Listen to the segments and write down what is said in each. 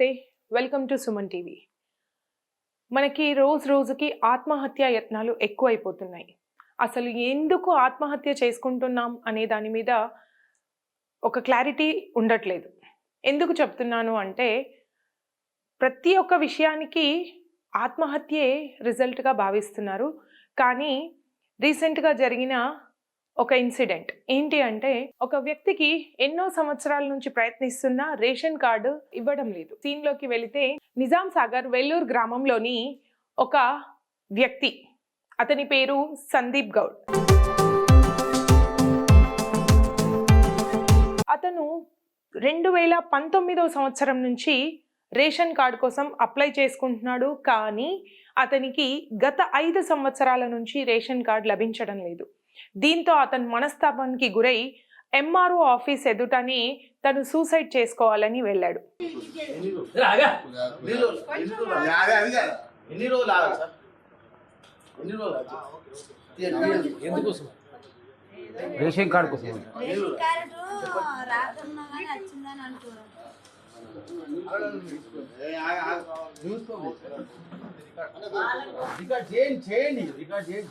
నమస్తే. Welcome to Suman TV. మనకి రోజు రోజుకి ఆత్మహత్య యత్నాలు ఎక్కువైపోతున్నాయి. అసలు ఎందుకు ఆత్మహత్య చేసుకుంటున్నాం అనే దాని మీద ఒక క్లారిటీ ఉండట్లేదు. ఎందుకు చెప్తున్నాను అంటే ప్రతి ఒక్క విషయానికి ఆత్మహత్యే రిజల్ట్గా భావిస్తున్నారు. కానీ రీసెంట్గా జరిగిన ఒక ఇన్సిడెంట్. ఏంటి అంటే ఒక వ్యక్తికి ఎన్నో సంవత్సరాల నుంచి ప్రయత్నిస్తున్న రేషన్ కార్డు ఇవ్వడం లేదు. సీన్లోకి వెళితే నిజాం సాగర్ వెల్లూరు గ్రామంలోని ఒక వ్యక్తి. అతని పేరు సందీప్ గౌడ్. అతను రెండు వేల పంతొమ్మిదవ సంవత్సరం నుంచి రేషన్ కార్డు కోసం అప్లై చేసుకుంటున్నాడు కానీ అతనికి గత ఐదు సంవత్సరాల నుంచి రేషన్ కార్డు లభించడం లేదు. దీంతో అతను మనస్తాపానికి గురై ఎంఆర్ఓ ఆఫీస్ ఎదుటని తను సూసైడ్ చేసుకోవాలని వెళ్ళాడు. రేషన్ కార్డు కోసం. రికార్డ్ చేయండి చేయండి. రికార్డ్ చేయండి.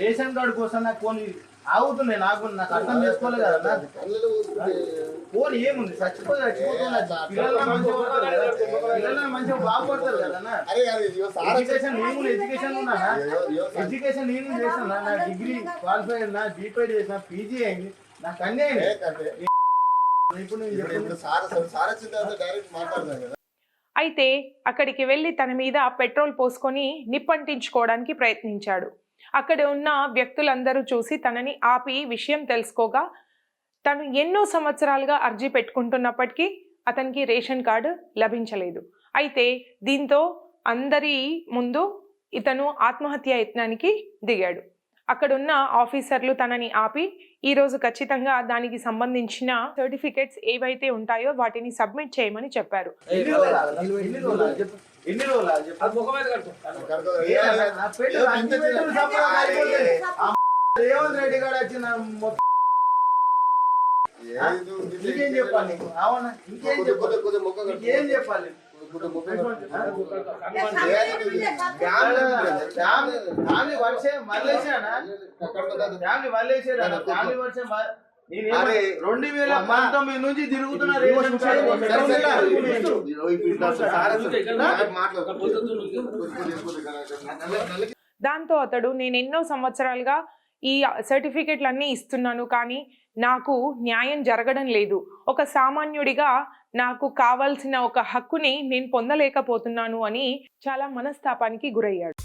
రేషన్ కార్డు కోసం నాకు ఫోన్ ఆగుతున్నాయి నాకు నాకు అర్థం చేసుకోలేదు కదా ఫోన్ ఏముంది? మంచిగా బాగుపడతారు కదా సార్. ఎడ్యుకేషన్ నేను ఎడ్యుకేషన్ ఉన్నానా ఎడ్యుకేషన్ నేను చేసిన నా డిగ్రీ క్వాలిఫై నా బీపీడ్ చేసిన పీజీ అయింది. నాకు అన్నీ ఇప్పుడు డైరెక్ట్ మాట్లాడదాం కదా. అయితే అక్కడికి వెళ్ళి తన మీద పెట్రోల్ పోసుకొని నిప్పంటించుకోవడానికి ప్రయత్నించాడు. అక్కడ ఉన్న వ్యక్తులందరూ చూసి తనని ఆపి విషయం తెలుసుకోగా తను ఎన్నో సంవత్సరాలుగా అర్జీ పెట్టుకుంటున్నప్పటికీ అతనికి రేషన్ కార్డు లభించలేదు అయితే దీంతో అందరి ముందు ఇతను ఆత్మహత్య యత్నానికి దిగాడు అక్కడున్న ఆఫీసర్లు తనని ఆపి ఈ రోజు ఖచ్చితంగా దానికి సంబంధించిన సర్టిఫికెట్స్ ఏవైతే ఉంటాయో వాటిని సబ్మిట్ చేయమని చెప్పారు ఎన్ని రోజులు ఆగాలి? చెప్పు. ఏ అన్ని అయిపోతుంది. ఆ రేవంత్ రెడ్డి గారు వచ్చిన మొత్తం. ఇంకేం చెప్పాలి నీకు అవునా ఇంకేం చెప్పాలి. ఇంకేం చెప్పాలి కట్టు. ఫ్యామిలీ ఫ్యామిలీ వర్షే కడతా. ఫ్యామిలీ మల్లేసారా ఫ్యామిలీ వర్షే మ- రెండు వేల పంతొమ్మిది నుంచి. దాంతో అతడు నేను ఎన్నో సంవత్సరాలుగా ఈ సర్టిఫికెట్లన్నీ ఇస్తున్నాను కానీ నాకు న్యాయం జరగడం లేదు. ఒక సామాన్యుడిగా నాకు కావాల్సిన ఒక హక్కుని నేను పొందలేకపోతున్నాను అని చాలా మనస్తాపానికి గురయ్యాడు.